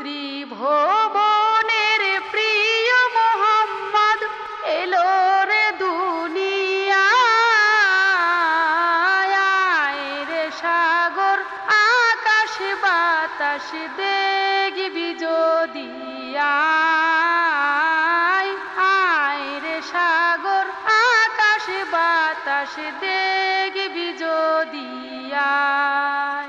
ত্রিভুবনের প্রিয় মোহাম্মদ এলো রে দুনিয়ায়। রে সাগর, আকাশ, বাতাস দেখবি যদি আয় রে সাগর, আকাশ, বাতাস দেখবি যদি আয়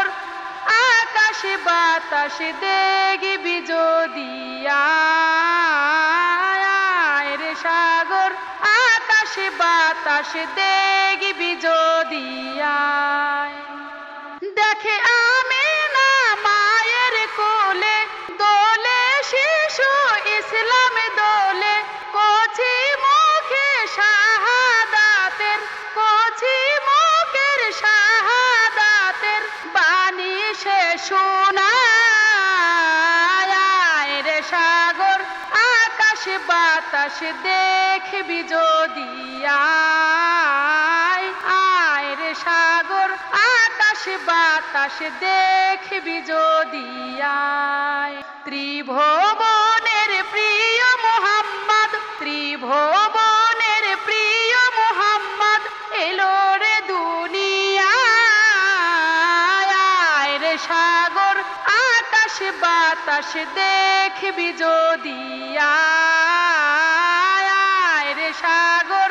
আকাশ বাতাস দেখবি যদি আয় রে সাগর আকাশে বাতাস দেখবি যদি আয় দেখে আমি আকাশ বাতাস দেখবি যদি আয় আয় রে সাগর, আকাশ, বাতাস দেখবি যদি আয়। ত্রিভুবনের প্রিয় মোহাম্মদ, ত্রিভুবনের প্রিয় মোহাম্মদ, এলো রে দুনিয়ায় রে সাগর। আকাশ বাতাস দেখবি যদি রে সাগর।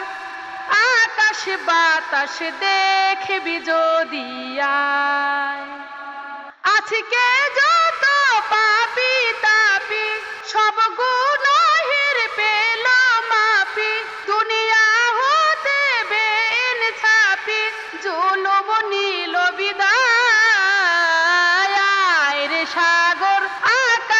আকাশ বাতাস দেখবি যদি আজকে যত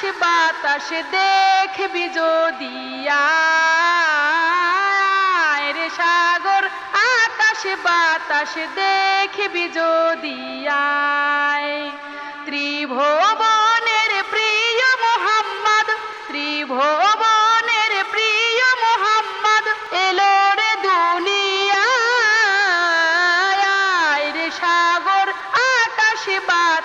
আকাশ বাতাস দেখবি যদি রে সাগর। আকাশ বাতাস দেখবি যদি আয়।